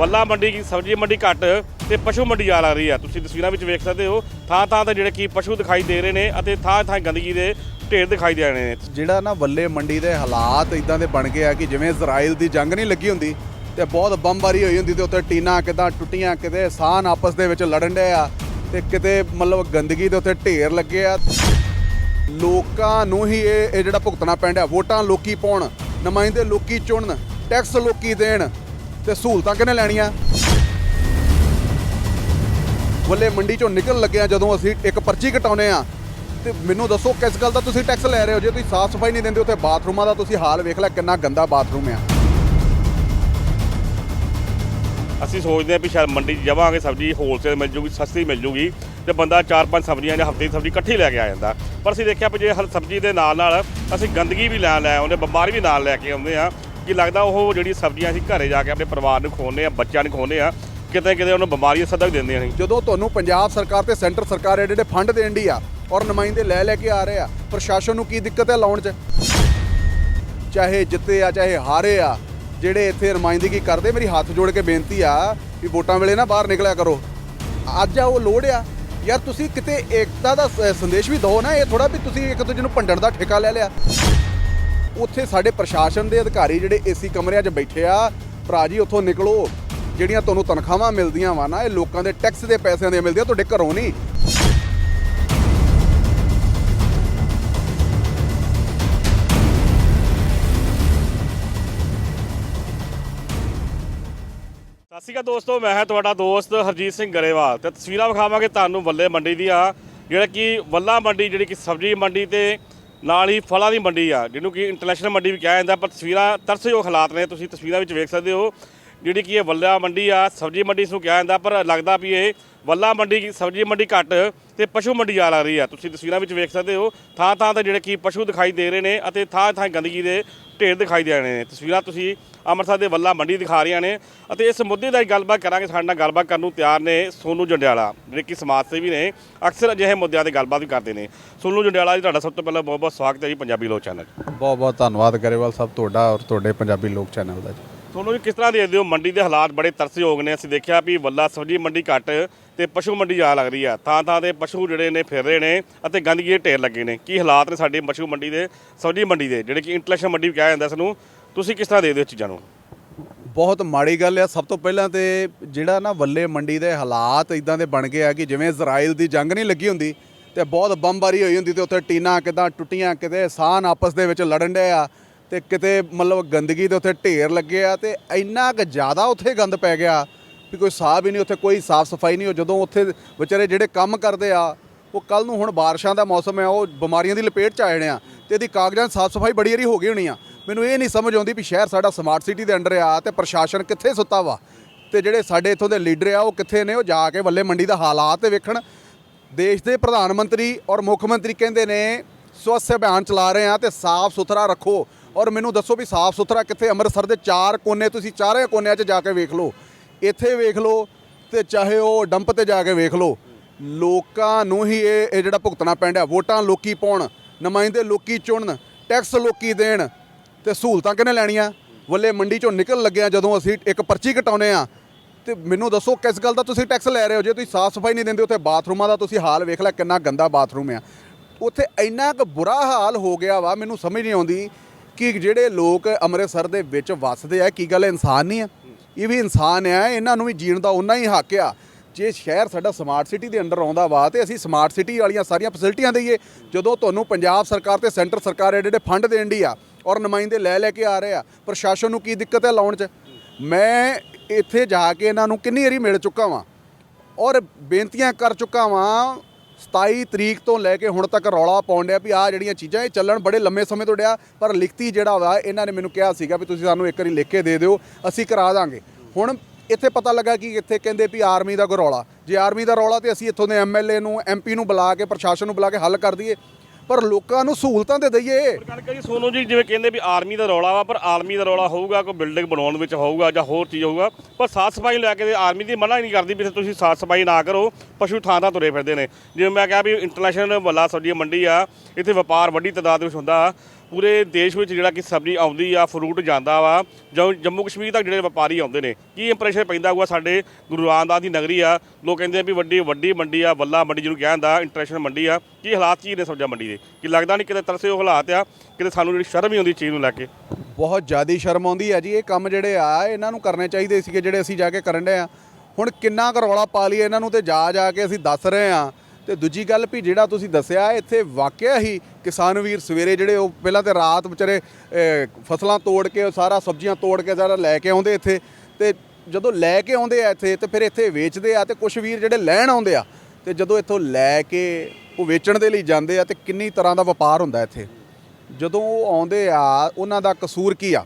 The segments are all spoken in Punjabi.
ਵੱਲਾ ਮੰਡੀ ਕੀ ਸਬਜ਼ੀ ਮੰਡੀ ਘੱਟ ਤੇ ਪਸ਼ੂ ਮੰਡੀ ਆ ਲੱਗ ਰਹੀ ਆ ਤੁਸੀਂ ਤਸਵੀਰਾਂ ਵਿੱਚ ਵੇਖ ਸਕਦੇ ਹੋ। ਥਾਂ ਥਾਂ ਤੇ ਜਿਹੜੇ ਕੀ ਪਸ਼ੂ ਦਿਖਾਈ ਦੇ ਰਹੇ ਨੇ ਅਤੇ ਥਾਂ ਥਾਂ ਗੰਦਗੀ ਦੇ ਢੇਰ ਦਿਖਾਈ ਦੇ ਰਹੇ ਨੇ। ਜਿਹੜਾ ਨਾ ਵੱਲੇ ਮੰਡੀ ਦੇ ਹਾਲਾਤ ਇਦਾਂ ਦੇ ਬਣ ਗਏ ਆ ਕਿ ਜਿਵੇਂ ਇਜ਼ਰਾਈਲ ਦੀ ਜੰਗ ਨਹੀਂ ਲੱਗੀ ਹੁੰਦੀ ਤੇ ਬਹੁਤ ਬੰਬਾਰੀ ਹੋਈ ਹੁੰਦੀ ਤੇ ਉੱਥੇ ਟੀਨਾ ਕਿਦਾਂ ਟੁੱਟੀਆਂ, ਕਿਤੇ ਸਾਨ ਆਪਸ ਦੇ ਵਿੱਚ ਲੜਨ ਡਏ ਆ ਤੇ ਕਿਤੇ ਮਤਲਬ ਗੰਦਗੀ ਦੇ ਉੱਤੇ ਢੇਰ ਲੱਗੇ ਆ। ਲੋਕਾਂ ਨੂੰ ਹੀ ਇਹ ਇਹ ਜਿਹੜਾ ਭੁਗਤਣਾ ਪੈਂਦਾ, ਵੋਟਾਂ ਲੋਕੀ ਪਾਉਣ, ਨੁਮਾਇੰਦੇ ਲੋਕੀ ਚੁਣਨ, ਟੈਕਸ ਲੋਕੀ ਦੇਣ ਤੇ ਸਹੂਲਤਾਂ ਕਿਹਨੇ ਲੈਣੀਆਂ? ਵੱਲੇ ਮੰਡੀ ਚੋਂ ਨਿਕਲ ਲੱਗਿਆ ਜਦੋਂ ਅਸੀਂ ਇੱਕ ਪਰਚੀ ਕਟਾਉਨੇ ਆ। ਤੇ ਮੈਨੂੰ ਦੱਸੋ, ਕਿਸ ਗੱਲ ਦਾ ਤੁਸੀਂ ਟੈਕਸ ਲੈ ਰਹੇ ਹੋ? ਜੇ ਤੁਸੀਂ ਸਾਫ਼ ਸਫ਼ਾਈ ਨਹੀਂ ਦਿੰਦੇ ਉੱਥੇ ਬਾਥਰੂਮਾਂ ਦਾ ਤੁਸੀਂ ਹਾਲ ਵੇਖ ਲੈ ਕਿੰਨਾ ਗੰਦਾ ਬਾਥਰੂਮ ਆ। ਅਸੀਂ ਸੋਚਦੇ ਹਾਂ ਵੀ ਸ਼ਾਇਦ ਮੰਡੀ 'ਚ ਜਾਵਾਂਗੇ, ਸਬਜ਼ੀ ਹੋਲਸੇਲ ਮਿਲ ਜੂਗੀ, ਸਸਤੀ ਮਿਲ ਜੂਗੀ ਤੇ ਬੰਦਾ ਚਾਰ ਪੰਜ ਸਬਜ਼ੀਆਂ ਜਾਂ ਹਫ਼ਤੇ ਦੀ ਸਬਜ਼ੀ ਇਕੱਠੀ ਲੈ ਕੇ ਆ ਜਾਂਦਾ। ਪਰ ਅਸੀਂ ਦੇਖਿਆ ਵੀ ਜੇ ਹਰ ਸਬਜ਼ੀ ਦੇ ਨਾਲ ਨਾਲ ਅਸੀਂ ਗੰਦਗੀ ਵੀ ਲੈ ਲੈ ਆਉਂਦੇ, ਬਿਮਾਰੀ ਵੀ ਨਾਲ ਲੈ ਕੇ ਆਉਂਦੇ ਆ ਕਿ ਲੱਗਦਾ ਉਹ ਜਿਹੜੀ ਸਬਜ਼ੀਆਂ ਅਸੀਂ ਘਰੇ ਜਾ ਕੇ ਆਪਣੇ ਪਰਿਵਾਰ ਨੂੰ ਖਵਾਉਂਦੇ ਆ ਬੱਚਿਆਂ ਨੂੰ ਖਵਾਉਂਦੇ ਆ ਕਿਤੇ ਕਿਤੇ ਉਹਨੂੰ ਬਿਮਾਰੀਆਂ ਸਦਾ ਵੀ ਦਿੰਦੀਆਂ ਨੇ ਜਦੋਂ ਤੁਹਾਨੂੰ ਪੰਜਾਬ ਸਰਕਾਰ ਤੇ ਸੈਂਟਰ ਸਰਕਾਰ ਇਹ ਜਿਹੜੇ ਫੰਡ ਦੇਣ ਦੀ ਆ ਔਰ ਨੁਮਾਇੰਦੇ ਲੈ ਲੈ ਕੇ ਆ ਰਹੇ ਆ, ਪ੍ਰਸ਼ਾਸਨ ਨੂੰ ਕੀ ਦਿੱਕਤ ਹੈ ਲਾਉਣ 'ਚ? ਚਾਹੇ ਜਿੱਤੇ ਆ, ਚਾਹੇ ਹਾਰੇ ਆ, ਜਿਹੜੇ ਇੱਥੇ ਨੁਮਾਇੰਦਗੀ ਕਰਦੇ, ਮੇਰੀ ਹੱਥ ਜੋੜ ਕੇ ਬੇਨਤੀ ਆ ਵੀ ਵੋਟਾਂ ਵੇਲੇ ਨਾ ਬਾਹਰ ਨਿਕਲਿਆ ਕਰੋ। ਅੱਜ ਆ ਉਹ ਲੋੜ ਆ। ਯਾਰ ਤੁਸੀਂ ਕਿਤੇ ਏਕਤਾ ਦਾ ਸੰਦੇਸ਼ ਵੀ ਦਿਓ ਨਾ, ਇਹ ਥੋੜਾ ਵੀ ਤੁਸੀਂ ਇੱਕ ਦੂਜੇ ਨੂੰ ਭੰਡਣ ਦਾ ਠੇਕਾ ਲੈ ਲਿਆ। ਉੱਥੇ ਸਾਡੇ ਪ੍ਰਸ਼ਾਸਨ ਦੇ ਅਧਿਕਾਰੀ ਜਿਹੜੇ ਏਸੀ ਕਮਰਿਆਂ 'ਚ ਬੈਠੇ ਆ, ਭਰਾ ਜੀ ਉੱਥੋਂ ਨਿਕਲੋ। ਜਿਹੜੀਆਂ ਤੁਹਾਨੂੰ ਤਨਖਾਹਾਂ ਮਿਲਦੀਆਂ ਵਾ ਨਾ, ਇਹ ਲੋਕਾਂ ਦੇ ਟੈਕਸ ਦੇ ਪੈਸਿਆਂ ਦੀਆਂ ਮਿਲਦੀਆਂ, ਤੁਹਾਡੇ ਘਰੋਂ ਨਹੀਂ। ਸਤਿ ਸ਼੍ਰੀ ਅਕਾਲ ਦੋਸਤੋ, ਮੈਂ ਹਾਂ ਤੁਹਾਡਾ ਦੋਸਤ ਹਰਜੀਤ ਸਿੰਘ ਗਰੇਵਾਲ ਤੇ ਤਸਵੀਰਾਂ ਵਿਖਾਵਾਂਗੇ ਤੁਹਾਨੂੰ ਵੱਲੇ ਮੰਡੀ ਦੀਆਂ, ਜਿਹੜਾ ਕਿ ਵੱਲਾ ਮੰਡੀ, ਜਿਹੜੀ ਕਿ ਸਬਜ਼ੀ ਮੰਡੀ ਤੇ ਨਾਲ ਹੀ ਫਲਾਂ ਦੀ ਮੰਡੀ ਆ, ਜਿਹਨੂੰ ਕਿ ਇੰਟਰਨੈਸ਼ਨਲ ਮੰਡੀ ਵੀ ਕਿਹਾ ਜਾਂਦਾ, ਪਰ ਤਸਵੀਰਾਂ ਤਰਸਯੋਗ ਹਾਲਾਤ ਨੇ, ਤੁਸੀਂ ਤਸਵੀਰਾਂ ਵਿੱਚ ਵੇਖ ਸਕਦੇ ਹੋ। ਜਿਹੜੀ ਕਿ ਇਹ ਵੱਲਾ ਮੰਡੀ ਆ, ਸਬਜ਼ੀ ਮੰਡੀ ਇਸ ਨੂੰ ਕਿਹਾ ਜਾਂਦਾ, ਪਰ ਲੱਗਦਾ ਵੀ ਇਹ ਵੱਲਾ ਮੰਡੀ, ਸਬਜ਼ੀ ਮੰਡੀ ਘੱਟ ਤੇ ਪਸ਼ੂ ਮੰਡੀ ਆ ਲੱਗ ਰਹੀ ਆ। ਤੁਸੀਂ ਤਸਵੀਰਾਂ ਵਿੱਚ ਵੇਖ ਸਕਦੇ ਹੋ ਥਾਂ ਥਾਂ ਤੇ ਜਿਹੜੇ ਕੀ ਪਸ਼ੂ ਦਿਖਾਈ ਦੇ ਰਹੇ ਨੇ ਅਤੇ ਥਾਂ ਥਾਂ ਗੰਦਗੀ ਦੇ ਢੇਰ ਦਿਖਾਈ ਦੇ ਰਹੇ ਨੇ। ਤਸਵੀਰਾਂ ਤੁਸੀਂ ਅੰਮ੍ਰਿਤਸਰ ਦੇ ਵੱਲਾ ਮੰਡੀ ਦਿਖਾ ਰਹੀਆਂ ਨੇ ਅਤੇ ਇਸ ਮੁੱਦੇ ਦਾ ਹੀ ਗੱਲਬਾਤ ਕਰਾਂਗੇ। ਸਾਡੇ ਨਾਲ ਗੱਲਬਾਤ ਕਰਨ ਨੂੰ ਤਿਆਰ ਨੇ ਸੋਨੂ ਜੰਡਿਆਲਾ, ਜਿਹੜੇ ਕਿ ਸਮਾਜ ਸੇਵੀ ਨੇ। ਅਕਸਰ ਅਜਿਹੇ ਮੁੱਦਿਆਂ ਤੇ ਗੱਲਬਾਤ ਵੀ ਕਰਦੇ ਨੇ। ਸੋਨੂ ਜੰਡਿਆਲਾ ਜੀ, ਤੁਹਾਡਾ ਸਭ ਤੋਂ ਪਹਿਲਾਂ ਬਹੁਤ ਬਹੁਤ ਸਵਾਗਤ ਹੈ ਜੀ, ਪੰਜਾਬੀ ਲੋਕ ਚੈਨਲ। ਬਹੁਤ ਬਹੁਤ ਧੰਨਵਾਦ ਗਰੇਵਾਲ ਸਾਹਿਬ, ਤੁਹਾਡਾ ਔਰ ਤੁਹਾਡੇ ਪੰਜਾਬੀ ਲੋਕ ਚੈਨਲ ਦਾ ਜੀ। ਤੁਹਾਨੂੰ ਜੀ ਕਿਸ ਤਰ੍ਹਾਂ ਦੇਖਦੇ ਹੋ? ਮੰਡੀ ਦੇ ਹਾਲਾਤ ਬੜੇ ਤਰਸਯੋਗ ਨੇ। ਅਸੀਂ ਦੇਖਿਆ ਵੀ ਵੱਲਾ ਸਬਜ਼ੀ ਮੰਡੀ ਘੱਟ ਤੇ ਪਸ਼ੂ ਮੰਡੀ ਜਾ ਲੱਗ ਰਹੀ ਆ। ਥਾਂ ਥਾਂ ਤੇ ਪਸ਼ੂ ਜਿਹੜੇ ਨੇ ਫਿਰ ਰਹੇ ਨੇ ਅਤੇ ਗੰਦਗੀ ਦੇ ਢੇਰ ਲੱਗੇ ਨੇ। ਕੀ ਹਾਲਾਤ ਨੇ ਸਾਡੇ ਪਸ਼ੂ ਮੰਡੀ ਦੇ, ਸਬਜ਼ੀ ਮੰਡੀ ਦੇ, ਜਿਹੜੇ ਕਿ ਇੰਟਰਨੈਸ਼ਨਲ ਮੰਡੀ ਵੀ ਕਿਹਾ ਜਾਂਦਾ ਇਸ ਨੂੰ ਤੁਸੀਂ ਕਿਸ ਤਰ੍ਹਾਂ ਦੇਖਦੇ ਹੋ ਚੀਜ਼ਾਂ ਨੂੰ? ਬਹੁਤ ਮਾੜੀ ਗੱਲ ਆ। ਸਭ ਤੋਂ ਪਹਿਲਾਂ ਤੇ ਜਿਹੜਾ ਨਾ ਵੱਲੇ ਮੰਡੀ ਦੇ ਹਾਲਾਤ ਇਦਾਂ ਦੇ ਬਣ ਗਏ ਆ ਕਿ ਜਿਵੇਂ ਇਜ਼ਰਾਈਲ ਦੀ ਜੰਗ ਨਹੀਂ ਲੱਗੀ ਹੁੰਦੀ ਤੇ ਬਹੁਤ ਬੰਬਾਰੀ ਹੋਈ ਹੁੰਦੀ ਤੇ ਉੱਥੇ ਟੀਨਾ ਕਿਦਾਂ ਟੁੱਟੀਆਂ ਕਿਤੇ ਸਾਨ ਆਪਸ ਦੇ ਵਿੱਚ ਲੜਨ ਡਏ ਆ। ਤੇ ਕਿਤੇ ਮਤਲਬ ਗੰਦਗੀ ਦੇ ਉੱਥੇ ਢੇਰ ਲੱਗੇ ਆ ਤੇ ਇੰਨਾ ਕੁ ਜ਼ਿਆਦਾ ਉੱਥੇ ਗੰਦ ਪੈ ਗਿਆ ਵੀ ਕੋਈ ਸਾਹ ਵੀ ਨਹੀਂ, ਉੱਥੇ ਕੋਈ ਸਾਫ਼ ਸਫ਼ਾਈ ਨਹੀਂ। ਉਹ ਜਦੋਂ ਉੱਥੇ ਵਿਚਾਰੇ ਜਿਹੜੇ ਕੰਮ ਕਰਦੇ ਆ, ਉਹ ਕੱਲ ਨੂੰ ਹੁਣ ਬਾਰਿਸ਼ਾਂ ਦਾ ਮੌਸਮ ਹੈ ਉਹ ਬਿਮਾਰੀਆਂ ਦੀ ਲਪੇਟ ਚ ਆਏ ਜਾਣੇ ਆ ਤੇ ਇਹਦੀ ਕਾਗਜ਼ਾਂ ਦੀ ਸਾਫ਼ ਸਫ਼ਾਈ ਬੜੀ ਵਾਰੀ ਹੋ ਗਈ ਹੋਣੀ ਆ। ਮੈਨੂੰ ਇਹ ਨਹੀਂ ਸਮਝ ਆਉਂਦੀ ਵੀ ਸ਼ਹਿਰ ਸਾਡਾ ਸਮਾਰਟ ਸਿਟੀ ਦੇ ਅੰਡਰ ਆ ਤੇ ਪ੍ਰਸ਼ਾਸਨ ਕਿੱਥੇ ਸੁੱਤਾ ਵਾ ਤੇ ਜਿਹੜੇ ਸਾਡੇ ਇੱਥੋਂ ਦੇ ਲੀਡਰ ਆ, ਉਹ ਕਿੱਥੇ ਨੇ? ਉਹ ਜਾ ਕੇ ਵੱਲੇ ਮੰਡੀ ਦਾ ਹਾਲਾਤ ਵੇਖਣ। ਦੇਸ਼ ਦੇ ਪ੍ਰਧਾਨ ਮੰਤਰੀ ਔਰ ਮੁੱਖ ਮੰਤਰੀ ਕਹਿੰਦੇ ਨੇ, ਸਵੱਛ ਅਭਿਆਨ ਚਲਾ ਰਹੇ ਆ ਤੇ ਸਾਫ਼ ਸੁਥਰਾ ਰੱਖੋ। ਔਰ ਮੈਨੂੰ ਦੱਸੋ ਵੀ ਸਾਫ਼ ਸੁਥਰਾ ਕਿੱਥੇ ਅੰਮ੍ਰਿਤਸਰ ਦੇ ਚਾਰ ਕੋਨੇ, ਤੁਸੀਂ ਚਾਰੇ ਕੋਨਿਆਂ 'ਚ ਜਾ ਕੇ ਵੇਖ ਲਓ। ਇੱਥੇ ਵੇਖ ਲਓ ਤੇ ਚਾਹੇ ਉਹ ਡੰਪ ਤੇ ਜਾ ਕੇ ਵੇਖ ਲਓ, ਲੋਕਾਂ ਨੂੰ ਹੀ ਇਹ ਇਹ ਜਿਹੜਾ ਭੁਗਤਣਾ ਪੈਂਦਾ ਵੋਟਾਂ ਲੋਕੀ ਪਾਉਣ, ਨੁਮਾਇੰਦੇ ਲੋਕੀ ਚੁਣਨ, ਟੈਕਸ ਲੋਕੀ ਦੇਣ, ਤੇ ਸਹੂਲਤਾਂ ਕਿਹਨੇ ਲੈਣੀਆਂ? ਵੱਲੇ ਮੰਡੀ ਚੋਂ ਨਿਕਲ ਲੱਗਿਆ ਜਦੋਂ ਅਸੀਂ ਇੱਕ ਪਰਚੀ ਕਟਾਉਨੇ ਆ। ਤੇ ਮੈਨੂੰ ਦੱਸੋ ਕਿਸ ਗੱਲ ਦਾ ਤੁਸੀਂ ਟੈਕਸ ਲੈ ਰਹੇ ਹੋ? ਜੇ ਤੁਸੀਂ ਸਾਫ਼ ਸਫ਼ਾਈ ਨਹੀਂ ਦਿੰਦੇ ਉੱਥੇ ਬਾਥਰੂਮਾਂ ਦਾ ਤੁਸੀਂ ਹਾਲ ਵੇਖ ਲੈ ਕਿੰਨਾ ਗੰਦਾ ਬਾਥਰੂਮ ਆ। ਉੱਥੇ ਇੰਨਾ ਕੁ ਬੁਰਾ ਹਾਲ ਹੋ ਗਿਆ ਵਾ, ਮੈਨੂੰ ਸਮਝ ਨਹੀਂ ਆਉਂਦੀ ਕਿ ਜਿਹੜੇ ਲੋਕ ਅੰਮ੍ਰਿਤਸਰ ਦੇ ਵਿੱਚ ਵੱਸਦੇ ਆ, ਕੀ ਗੱਲ ਇਨਸਾਨ ਨਹੀਂ ਆ? ਇਹ ਵੀ ਇਨਸਾਨ ਆ, ਇਹਨਾਂ ਨੂੰ ਵੀ ਜੀਣ ਦਾ ਉਨਾ ਹੀ ਹੱਕ ਆ। ਜੇ ਸ਼ਹਿਰ ਸਾਡਾ ਸਮਾਰਟ ਸਿਟੀ ਦੇ ਅੰਡਰ ਆਉਂਦਾ ਵਾ, ਤੇ ਅਸੀਂ ਸਮਾਰਟ ਸਿਟੀ ਵਾਲੀਆਂ ਸਾਰੀਆਂ ਫੈਸਿਲਿਟੀਆਂ ਦਈਏ। ਜਦੋਂ ਤੁਹਾਨੂੰ ਪੰਜਾਬ ਸਰਕਾਰ ਤੇ ਸੈਂਟਰ ਸਰਕਾਰ ਇਹ ਜਿਹੜੇ ਫੰਡ ਦੇਣ ਦੀ ਆ, ਔਰ ਨੁਮਾਇੰਦੇ ਲੈ ਲੈ ਕੇ ਆ ਰਹੇ ਆ, ਪ੍ਰਸ਼ਾਸਨ ਨੂੰ ਕੀ ਦਿੱਕਤ ਹੈ ਲਾਉਣ 'ਚ? ਮੈਂ ਇੱਥੇ ਜਾ ਕੇ ਇਹਨਾਂ ਨੂੰ ਕਿੰਨੀ ਵਾਰੀ ਮਿਲ ਚੁੱਕਾ ਵਾਂ, ਔਰ ਬੇਨਤੀਆਂ ਕਰ ਚੁੱਕਾ ਵਾਂ 27 ਤਰੀਕ ਤੋਂ ਲੈ ਕੇ ਹੁਣ ਤੱਕ ਰੌਲਾ ਪਾਉਣ ਡਿਆ ਵੀ ਆ ਜਿਹੜੀਆਂ ਚੀਜ਼ਾਂ, ਇਹ ਚੱਲਣ ਬੜੇ ਲੰਮੇ ਸਮੇਂ ਤੋਂ ਡਿਆ, ਪਰ ਲਿਖਤੀ ਜਿਹੜਾ ਵਾ, ਇਹਨਾਂ ਨੇ ਮੈਨੂੰ ਕਿਹਾ ਸੀਗਾ ਵੀ ਤੁਸੀਂ ਸਾਨੂੰ ਇੱਕ ਵਾਰੀ ਲਿਖ ਕੇ ਦੇ ਦਿਓ, ਅਸੀਂ ਕਰਾ ਦਾਂਗੇ। ਹੁਣ ਇੱਥੇ ਪਤਾ ਲੱਗਾ ਕਿ ਇੱਥੇ ਕਹਿੰਦੇ ਵੀ ਆਰਮੀ ਦਾ ਕੋਈ ਰੌਲਾ। ਜੇ ਆਰਮੀ ਦਾ ਰੌਲਾ ਤੇ ਅਸੀਂ ਇੱਥੋਂ ਦੇ ਐਮਐਲਏ ਨੂੰ ਐਮਪੀ ਨੂੰ ਬੁਲਾ ਕੇ, ਪ੍ਰਸ਼ਾਸਨ ਨੂੰ ਬੁਲਾ ਕੇ ਹੱਲ ਕਰ ਦਈਏ ਪਰ ਲੋਕਾਂ ਨੂੰ ਸਹੂਲਤਾਂ ਤੇ ਦਈਏ। ਗੱਲ ਕਰੀ ਸੋਨੂ ਜੀ, ਜਿਵੇਂ ਕਹਿੰਦੇ ਵੀ ਆਰਮੀ ਦਾ ਰੌਲਾ ਵਾ, ਪਰ ਆਰਮੀ ਦਾ ਰੌਲਾ ਹੋਊਗਾ, ਕੋਈ ਬਿਲਡਿੰਗ ਬਣਾਉਣ ਵਿੱਚ ਹੋਊਗਾ ਜਾਂ ਹੋਰ ਚੀਜ਼ ਹੋਊਗਾ, ਪਰ ਸਾਫ਼ ਸਫ਼ਾਈ ਲੈ ਕੇ ਆਰਮੀ ਦੀ ਮਨਾ ਹੀ ਨਹੀਂ ਕਰਦੀ ਵੀ ਤੁਸੀਂ ਸਾਫ਼ ਸਫ਼ਾਈ ਨਾ ਕਰੋ, ਪਸ਼ੂ ਥਾਂ ਥਾਂ ਤੁਰੇ ਫਿਰਦੇ ਨੇ। ਜਿਵੇਂ ਮੈਂ ਕਿਹਾ ਵੀ ਇੰਟਰਨੈਸ਼ਨਲ ਵੱਲਾ ਸਬਜ਼ੀ ਮੰਡੀ ਆ, ਇੱਥੇ ਵਪਾਰ ਵੱਡੀ ਤਾਦਾਦ ਵਿੱਚ ਹੁੰਦਾ। ਪੂਰੇ ਦੇਸ਼ ਵਿੱਚ ਜਿਹੜਾ ਕਿ ਸਬਜ਼ੀ ਆਉਂਦੀ ਆ ਫਰੂਟ ਜਾਂਦਾ ਵਾ, ਜਾਂ ਜੰਮੂ ਕਸ਼ਮੀਰ ਤੱਕ ਜਿਹੜੇ ਵਪਾਰੀ ਆਉਂਦੇ ਨੇ, ਕੀ ਇੰਪ੍ਰੈਸ਼ਨ ਪੈਂਦਾ ਹੋਊਗਾ ਸਾਡੇ ਗੁਰੂ ਰਾਮਦਾਸ ਦੀ ਨਗਰੀ ਆ? ਲੋਕ ਕਹਿੰਦੇ ਆ ਵੀ ਵੱਡੀ ਵੱਡੀ ਮੰਡੀ ਆ, ਵੱਲਾ ਮੰਡੀ ਜਿਹਨੂੰ ਕਿਹਾ ਜਾਂਦਾ ਇੰਟਰਨੈਸ਼ਨਲ ਮੰਡੀ ਆ। ਕੀ ਹਾਲਾਤ ਚੀਜ਼ ਨੇ ਸਬਜ਼ੀ ਮੰਡੀ ਦੇ? ਕੀ ਲੱਗਦਾ ਨਹੀਂ ਕਿਤੇ ਤਰਸੇ ਉਹ ਹਾਲਾਤ ਆ, ਕਿਤੇ ਸਾਨੂੰ ਜਿਹੜੀ ਸ਼ਰਮ ਹੀ ਆਉਂਦੀ ਚੀਜ਼ ਨੂੰ ਲੈ ਕੇ? ਬਹੁਤ ਜ਼ਿਆਦਾ ਸ਼ਰਮ ਆਉਂਦੀ ਹੈ ਜੀ, ਇਹ ਕੰਮ ਜਿਹੜੇ ਆ, ਇਹਨਾਂ ਨੂੰ ਕਰਨੇ ਚਾਹੀਦੇ ਸੀਗੇ ਜਿਹੜੇ ਅਸੀਂ ਜਾ ਕੇ ਕਰਨ ਦੇ ਆ। ਹੁਣ ਕਿੰਨਾ ਕੁ ਰੌਲਾ ਪਾ ਲਈਏ ਇਹਨਾਂ ਨੂੰ ਤੇ ਜਾ ਜਾ ਕੇ ਅਸੀਂ ਦੱਸ ਰਹੇ ਆ। ਤੇ ਦੂਜੀ ਗੱਲ ਵੀ ਜਿਹੜਾ ਤੁਸੀਂ ਦੱਸਿਆ, ਇੱਥੇ ਵਾਕਿਆ ਹੀ ਕਿਸਾਨ ਵੀਰ ਸਵੇਰੇ ਜਿਹੜੇ ਉਹ ਪਹਿਲਾਂ ਤੇ ਰਾਤ ਵਿਚਾਰੇ ਫਸਲਾਂ ਤੋੜ ਕੇ, ਸਾਰਾ ਸਬਜ਼ੀਆਂ ਤੋੜ ਕੇ ਸਾਰਾ ਲੈ ਕੇ ਆਉਂਦੇ ਇੱਥੇ। ਤੇ ਜਦੋਂ ਲੈ ਕੇ ਆਉਂਦੇ ਆ ਇੱਥੇ, ਤੇ ਫਿਰ ਇੱਥੇ ਵੇਚਦੇ ਆ ਤੇ ਕੁਝ ਵੀਰ ਜਿਹੜੇ ਲੈਣ ਆਉਂਦੇ ਆ, ਤੇ ਜਦੋਂ ਇੱਥੋਂ ਲੈ ਕੇ ਉਹ ਵੇਚਣ ਦੇ ਲਈ ਜਾਂਦੇ ਆ, ਤੇ ਕਿੰਨੀ ਤਰ੍ਹਾਂ ਦਾ ਵਪਾਰ ਹੁੰਦਾ ਇੱਥੇ? ਜਦੋਂ ਉਹ ਆਉਂਦੇ ਆ, ਉਹਨਾਂ ਦਾ ਕਸੂਰ ਕੀ ਆ?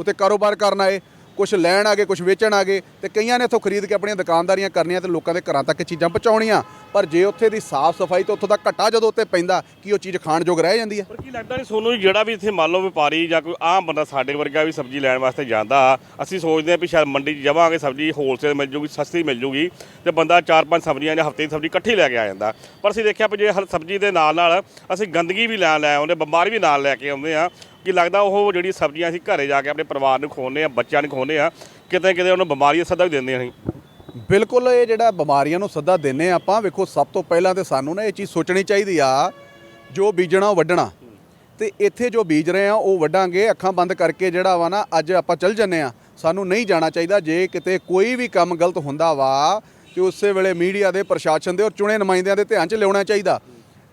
ਉਤੇ ਕਾਰੋਬਾਰ ਕਰਨ ਆਏ ਕੁਝ ਲੈਣ ਆਗੇ ਕੁਝ ਵੇਚਣ ਆਗੇ ਤੇ ਕਈਆਂ ਨੇ ਇੱਥੋਂ ਖਰੀਦ ਕੇ ਆਪਣੀਆਂ ਦੁਕਾਨਦਾਰੀਆਂ ਕਰਨੀਆਂ ਤੇ ਲੋਕਾਂ ਦੇ ਘਰਾਂ ਤੱਕ ਚੀਜ਼ਾਂ ਪਹੁੰਚਾਉਣੀਆਂ। ਪਰ ਜੇ ਉੱਥੇ ਦੀ ਸਾਫ਼ ਸਫ਼ਾਈ ਤੇ ਉੱਥੋਂ ਦਾ ਘਟਾ ਜਦੋਂ ਉੱਤੇ ਪੈਂਦਾ, ਕੀ ਉਹ ਚੀਜ਼ ਖਾਣ ਯੋਗ ਰਹਿ ਜਾਂਦੀ ਹੈ ਪਰ ਕੀ ਲੱਗਦਾ ਨਹੀਂ ਸੋਨੂੰ ਜਿਹੜਾ ਵੀ ਇੱਥੇ ਮੰਨ ਲਓ ਵਪਾਰੀ ਜਾਂ ਕੋਈ ਆਮ ਬੰਦਾ ਸਾਡੇ ਵਰਗਾ ਵੀ ਸਬਜ਼ੀ ਲੈਣ ਵਾਸਤੇ ਜਾਂਦਾ, ਅਸੀਂ ਸੋਚਦੇ ਹਾਂ ਵੀ ਸ਼ਾਇਦ ਮੰਡੀ 'ਚ ਜਾਵਾਂਗੇ, ਸਬਜ਼ੀ ਹੋਲਸੇਲ ਮਿਲ ਜੂਗੀ, ਸਸਤੀ ਮਿਲ ਜੂਗੀ ਤੇ ਬੰਦਾ ਚਾਰ ਪੰਜ ਸਬਜ਼ੀਆਂ ਜਾਂ ਹਫ਼ਤੇ ਦੀ ਸਬਜ਼ੀ ਇਕੱਠੀ ਲੈ ਕੇ ਆ ਜਾਂਦਾ। ਪਰ ਅਸੀਂ ਦੇਖਿਆ ਵੀ ਜੇ ਹਰ ਸਬਜ਼ੀ ਦੇ ਨਾਲ ਨਾਲ ਅਸੀਂ ਗੰਦਗੀ ਵੀ ਲੈ ਲੈ ਆਉਂਦੇ, ਬਿਮਾਰੀ ਵੀ ਨਾਲ ਲੈ ਕੇ ਆਉਂਦੇ ਆ ਕਿ ਲੱਗਦਾ ਉਹ ਜਿਹੜੀ ਸਬਜ਼ੀਆਂ ਅਸੀਂ ਘਰੇ ਜਾ ਕੇ ਆਪਣੇ ਪਰਿਵਾਰ ਨੂੰ ਖਵਾਉਂਦੇ ਆ ਬੱਚਿਆਂ ਨੂੰ ਖਵਾਉਂਦੇ ਆ ਕਿਤੇ ਕਿਤੇ ਉਹਨੂੰ ਬਿਮਾਰੀਆਂ ਸੱਦਾ ਵੀ ਦਿੰਦੇ ਅਸੀਂ। ਬਿਲਕੁਲ ਇਹ ਜਿਹੜਾ ਬਿਮਾਰੀਆਂ ਨੂੰ ਸੱਦਾ ਦਿੰਨੇ ਆ ਆਪਾਂ, ਵੇਖੋ ਸਭ ਤੋਂ ਪਹਿਲਾਂ ਤੇ ਸਾਨੂੰ ਨਾ ਇਹ ਚੀਜ਼ ਸੋਚਣੀ ਚਾਹੀਦੀ ਆ, ਜੋ ਬੀਜਣਾ ਉਹ ਵੱਢਣਾ। ਤੇ ਇੱਥੇ ਜੋ ਬੀਜ ਰਹੇ ਆ ਉਹ ਵੱਢਾਂਗੇ, ਅੱਖਾਂ ਬੰਦ ਕਰਕੇ ਜਿਹੜਾ ਵਾ ਨਾ ਅੱਜ ਆਪਾਂ ਚੱਲ ਜੰਨੇ ਆ ਸਾਨੂੰ ਨਹੀਂ ਜਾਣਾ ਚਾਹੀਦਾ ਜੇ ਕਿਤੇ ਕੋਈ ਵੀ ਕੰਮ ਗਲਤ ਹੁੰਦਾ ਵਾ, ਤੇ ਉਸੇ ਵੇਲੇ ਮੀਡੀਆ ਦੇ, ਪ੍ਰਸ਼ਾਸਨ ਦੇ ਔਰ ਚੁਣੇ ਨੁਮਾਇੰਦਿਆਂ ਦੇ ਧਿਆਨ 'ਚ ਲਿਆਉਣਾ ਚਾਹੀਦਾ।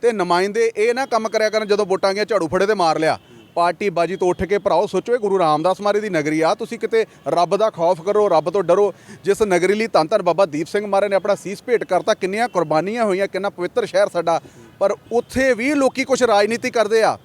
ਤੇ ਨੁਮਾਇੰਦੇ ਇਹ ਨਾ ਕੰਮ ਕਰਿਆ ਕਰਨ ਜਦੋਂ ਵੋਟਾਂ ਗਿਆ ਝਾੜੂ ਫੜੇ ਤੇ ਮਾਰ ਲਿਆ। ਪਾਰਟੀ ਬਾਜੀ ਤੋਂ ਉੱਠ ਕੇ ਭਰਾਓ, ਸੋਚੋ ਇਹ ਗੁਰੂ ਰਾਮਦਾਸ ਮਹਾਰਾਜ ਦੀ ਨਗਰੀ ਆ। ਤੁਸੀਂ ਕਿਤੇ ਰੱਬ ਦਾ ਖੌਫ ਕਰੋ, ਰੱਬ ਤੋਂ ਡਰੋ। ਜਿਸ ਨਗਰੀ ਲਈ ਧੰਨ ਧੰਨ ਬਾਬਾ ਦੀਪ ਸਿੰਘ ਮਹਾਰਾਜ ਨੇ ਆਪਣਾ ਸੀਸ ਭੇਟ ਕਰਤਾ, ਕਿੰਨੀਆਂ ਕੁਰਬਾਨੀਆਂ ਹੋਈਆਂ, ਕਿੰਨਾ ਪਵਿੱਤਰ ਸ਼ਹਿਰ ਸਾਡਾ। ਪਰ ਉੱਥੇ ਵੀ ਲੋਕੀ ਕੁਝ ਰਾਜਨੀਤੀ ਕਰਦੇ ਆ।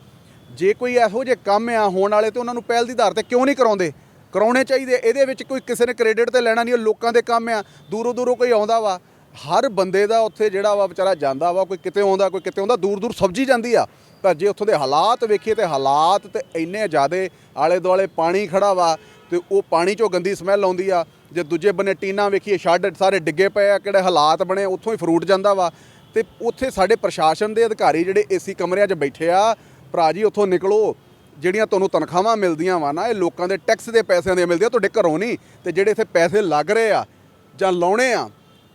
ਜੇ ਕੋਈ ਇਹੋ ਜਿਹੇ ਕੰਮ ਆ ਹੋਣ ਵਾਲੇ ਤੇ ਉਹਨਾਂ ਨੂੰ ਪਹਿਲ ਦੀ ਧਾਰ ਤੇ ਕਿਉਂ ਨਹੀਂ ਕਰਾਉਂਦੇ? ਕਰਾਉਣੇ ਚਾਹੀਦੇ। ਇਹਦੇ ਵਿੱਚ ਕੋਈ ਕਿਸੇ ਨੇ ਕ੍ਰੈਡਿਟ ਤੇ ਲੈਣਾ ਨਹੀਂ, ਉਹ ਲੋਕਾਂ ਦੇ ਕੰਮ ਆ। ਦੂਰੋਂ ਦੂਰੋਂ ਕੋਈ ਆਉਂਦਾ ਵਾ। ਹਰ ਬੰਦੇ ਦਾ ਉੱਥੇ ਜਿਹੜਾ ਵਾ ਵਿਚਾਰਾ ਜਾਂਦਾ ਵਾ, ਕੋਈ ਕਿਤੇ ਆਉਂਦਾ, ਕੋਈ ਕਿਤੇ ਆਉਂਦਾ ਦੂਰ ਦੂਰ ਸਬਜ਼ੀ ਜਾਂਦੀ ਆ। ਪਰ ਜੇ ਉੱਥੋਂ ਦੇ ਹਾਲਾਤ ਵੇਖੀਏ ਤੇ ਹਾਲਾਤ ਤੇ ਇੰਨੇ ਜ਼ਿਆਦੇ ਆਲੇ ਦੁਆਲੇ ਪਾਣੀ ਖੜਾ ਵਾ ਤੇ ਉਹ ਪਾਣੀ ਚੋਂ ਗੰਦੀ ਸਮੈਲ ਆਉਂਦੀ ਆ। ਜੇ ਦੂਜੇ ਬੰਨੇ ਟੀਨਾ ਵੇਖੀਏ ਸ਼ੈੱਡ ਸਾਰੇ ਡਿੱਗੇ ਪਏ ਆ, ਕਿਹੜੇ ਹਾਲਾਤ ਬਣੇ, ਉੱਥੋਂ ਹੀ ਫਰੂਟ ਜਾਂਦਾ ਵਾ। ਤੇ ਉੱਥੇ ਸਾਡੇ ਪ੍ਰਸ਼ਾਸਨ ਦੇ ਅਧਿਕਾਰੀ ਜਿਹੜੇ ਏਸੀ ਕਮਰਿਆਂ 'ਚ ਬੈਠੇ ਆ, ਭਰਾ ਜੀ ਉੱਥੋਂ ਨਿਕਲੋ। ਜਿਹੜੀਆਂ ਤੁਹਾਨੂੰ ਤਨਖਾਹਾਂ ਮਿਲਦੀਆਂ ਵਾ ਨਾ, ਇਹ ਲੋਕਾਂ ਦੇ ਟੈਕਸ ਦੇ ਪੈਸਿਆਂ ਦੀਆਂ ਮਿਲਦੀਆਂ, ਤੁਹਾਡੇ ਘਰੋਂ ਨਹੀਂ। ਤੇ ਜਿਹੜੇ ਇੱਥੇ ਪੈਸੇ ਲੱਗ ਰਹੇ ਆ ਜਾਂ ਲਾਉਣੇ ਆ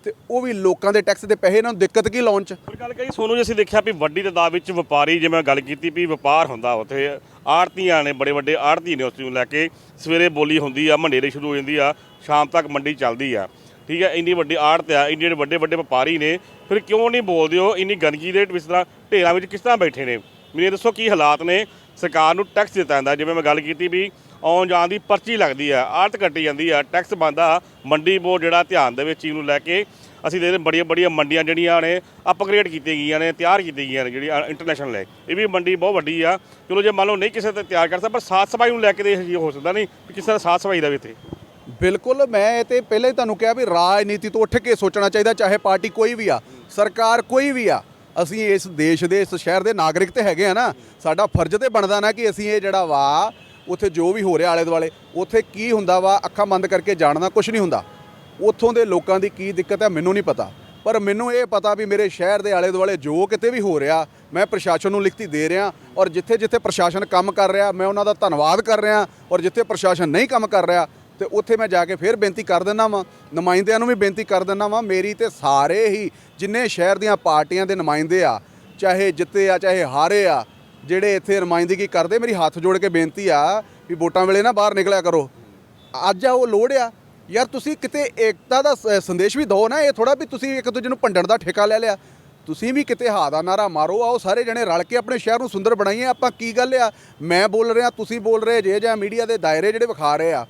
ਤੇ ਉਹ ਵੀ ਲੋਕਾਂ ਦੇ ਟੈਕਸ ਦੇ ਪੈਸੇ, ਇਹਨਾਂ ਨੂੰ ਦਿੱਕਤ ਕੀ ਲਾਉਣ 'ਚ? ਪਰ ਗੱਲ ਕਰੀ ਸੋਨੂੰ ਜੀ, ਅਸੀਂ ਦੇਖਿਆ ਵੀ ਵੱਡੀ ਤਾਦਾਦ ਵਿੱਚ ਵਪਾਰੀ, ਜਿਵੇਂ ਮੈਂ ਗੱਲ ਕੀਤੀ ਵੀ ਵਪਾਰ ਹੁੰਦਾ ਉੱਥੇ ਆੜਤੀਆਂ ਨੇ, ਬੜੇ ਵੱਡੇ ਆੜਤੀ ਨੇ ਉਸ ਨੂੰ ਲੈ ਕੇ ਸਵੇਰੇ ਬੋਲੀ ਹੁੰਦੀ ਆ, ਮੰਡੇਰੇ ਸ਼ੁਰੂ ਹੋ ਜਾਂਦੀ ਆ, ਸ਼ਾਮ ਤੱਕ ਮੰਡੀ ਚੱਲਦੀ ਆ। ਠੀਕ ਹੈ ਇੰਨੀ ਵੱਡੀ ਆੜਤ ਆ, ਇੰਨੇ ਵੱਡੇ ਵੱਡੇ ਵਪਾਰੀ ਨੇ, ਫਿਰ ਕਿਉਂ ਨਹੀਂ ਬੋਲਦੇ ਹੋ ਇੰਨੀ ਗੰਦਗੀ ਦੇ ਇਸ ਤਰ੍ਹਾਂ ਢੇਰਾਂ ਵਿੱਚ ਕਿਸ ਤਰ੍ਹਾਂ ਬੈਠੇ ਨੇ? ਮੈਨੂੰ ਇਹ ਦੱਸੋ ਕੀ ਹਾਲਾਤ ਨੇ? ਸਰਕਾਰ ਨੂੰ ਟੈਕਸ ਦਿੱਤਾ ਜਾਂਦਾ, ਜਿਵੇਂ ਮੈਂ ਗੱਲ ਕੀਤੀ ਵੀ ਆਉਣ ਜਾਣ ਦੀ ਪਰਚੀ ਲੱਗਦੀ ਆ, ਆੜਤ ਕੱਟੀ ਜਾਂਦੀ ਆ, ਟੈਕਸ ਬੰਦਾ ਮੰਡੀ ਬੋਰਡ ਜਿਹੜਾ ਧਿਆਨ ਦੇ ਵਿੱਚ ਚੀਜ਼ ਨੂੰ ਲੈ ਕੇ, ਅਸੀਂ ਦੇਖਦੇ ਬੜੀਆਂ ਬੜੀਆਂ ਮੰਡੀਆਂ ਜਿਹੜੀਆਂ ਨੇ ਅਪਗ੍ਰੇਡ ਕੀਤੀਆਂ ਗਈਆਂ ਨੇ, ਤਿਆਰ ਕੀਤੀਆਂ ਗਈਆਂ ਨੇ ਜਿਹੜੀ ਇੰਟਰਨੈਸ਼ਨਲ ਹੈ ਇਹ ਵੀ ਮੰਡੀ ਬਹੁਤ ਵੱਡੀ ਆ। ਚਲੋ ਜੇ ਮੰਨ ਲਓ ਨਹੀਂ ਕਿਸੇ ਤੇ ਤਿਆਰ ਕਰ ਸਕਦਾ, ਪਰ ਸਾਫ਼ ਸਫ਼ਾਈ ਨੂੰ ਲੈ ਕੇ ਤੇ ਇਹ ਹੋ ਸਕਦਾ ਨਹੀਂ ਵੀ ਕਿਸੇ ਦਾ ਸਾਫ਼ ਸਫ਼ਾਈ ਦਾ ਵੀ ਇੱਥੇ। ਬਿਲਕੁਲ, ਮੈਂ ਇਹ ਤੇ ਪਹਿਲਾਂ ਹੀ ਤੁਹਾਨੂੰ ਕਿਹਾ ਵੀ ਰਾਜਨੀਤੀ ਤੋਂ ਉੱਠ ਕੇ ਸੋਚਣਾ ਚਾਹੀਦਾ, ਚਾਹੇ ਪਾਰਟੀ ਕੋਈ ਵੀ ਆ, ਸਰਕਾਰ ਕੋਈ ਵੀ ਆ। ਅਸੀਂ ਇਸ ਦੇਸ਼ ਦੇ, ਇਸ ਸ਼ਹਿਰ ਦੇ ਨਾਗਰਿਕ ਤੇ ਹੈਗੇ ਆ ਨਾ, ਸਾਡਾ ਫਰਜ਼ ਤੇ ਬਣਦਾ ਨਾ ਕਿ ਅਸੀਂ ਇਹ ਜਿਹੜਾ ਵਾ ਉੱਥੇ ਜੋ ਵੀ ਹੋ ਰਿਹਾ ਆਲੇ ਦੁਆਲੇ, ਉੱਥੇ ਕੀ ਹੁੰਦਾ ਵਾ, ਅੱਖਾਂ ਬੰਦ ਕਰਕੇ ਜਾਣਨਾ ਕੁਝ ਨਹੀਂ ਹੁੰਦਾ। ਉੱਥੋਂ ਦੇ ਲੋਕਾਂ ਦੀ ਕੀ ਦਿੱਕਤ ਹੈ, ਮੈਨੂੰ ਨਹੀਂ ਪਤਾ। ਪਰ ਮੈਨੂੰ ਇਹ ਪਤਾ ਵੀ ਮੇਰੇ ਸ਼ਹਿਰ ਦੇ ਆਲੇ ਦੁਆਲੇ ਜੋ ਕਿਤੇ ਵੀ ਹੋ ਰਿਹਾ, ਮੈਂ ਪ੍ਰਸ਼ਾਸਨ ਨੂੰ ਲਿਖਤੀ ਦੇ ਰਿਹਾ ਔਰ ਜਿੱਥੇ ਜਿੱਥੇ ਪ੍ਰਸ਼ਾਸਨ ਕੰਮ ਕਰ ਰਿਹਾ, ਮੈਂ ਉਹਨਾਂ ਦਾ ਧੰਨਵਾਦ ਕਰ ਰਿਹਾ ਔਰ ਜਿੱਥੇ ਪ੍ਰਸ਼ਾਸਨ ਨਹੀਂ ਕੰਮ ਕਰ ਰਿਹਾ, ਤੇ ਉੱਥੇ ਮੈਂ ਜਾ ਕੇ ਫਿਰ ਬੇਨਤੀ ਕਰ ਦਿੰਦਾ ਵਾਂ। ਨੁਮਾਇੰਦਿਆਂ ਨੂੰ ਵੀ ਬੇਨਤੀ ਕਰ ਦਿੰਦਾ ਵਾਂ, ਮੇਰੀ ਤੇ ਸਾਰੇ ਹੀ ਜਿੰਨੇ ਸ਼ਹਿਰ ਦੀਆਂ ਪਾਰਟੀਆਂ ਦੇ ਨੁਮਾਇੰਦੇ ਆ, ਚਾਹੇ ਜਿੱਤੇ ਆ, ਚਾਹੇ ਹਾਰੇ ਆ ਜਿਹੜੇ ਇੱਥੇ ਨੁਮਾਇੰਦਗੀ ਕਰਦੇ, ਮੇਰੀ ਹੱਥ ਜੋੜ ਕੇ ਬੇਨਤੀ ਆ ਵੀ ਵੋਟਾਂ ਵੇਲੇ ਨਾ ਬਾਹਰ ਨਿਕਲਿਆ ਕਰੋ। ਅੱਜ ਆ ਉਹ ਲੋੜ ਆ। ਯਾਰ ਤੁਸੀਂ ਕਿਤੇ ਏਕਤਾ ਦਾ ਸੰਦੇਸ਼ ਵੀ ਦਿਓ ਨਾ, ਇਹ ਥੋੜਾ ਵੀ ਤੁਸੀਂ ਇੱਕ ਦੂਜੇ ਨੂੰ ਭੰਡਣ ਦਾ ਠੇਕਾ ਲੈ ਲਿਆ। ਤੁਸੀਂ ਵੀ ਕਿਤੇ ਹਾ ਦਾ ਨਾਰਾ ਮਾਰੋ, ਆਓ ਸਾਰੇ ਜਣੇ ਰਲ ਕੇ ਆਪਣੇ ਸ਼ਹਿਰ ਨੂੰ ਸੁੰਦਰ ਬਣਾਈਏ। ਆਪਾਂ ਕੀ ਗੱਲ ਆ? ਮੈਂ ਬੋਲ ਰਿਹਾ, ਤੁਸੀਂ ਬੋਲ ਰਹੇ, ਜੇ ਜਾਂ ਮੀਡੀਆ ਦੇ ਦਾਇਰੇ ਜਿਹੜੇ ਵਿਖਾ ਰਹੇ ਆ।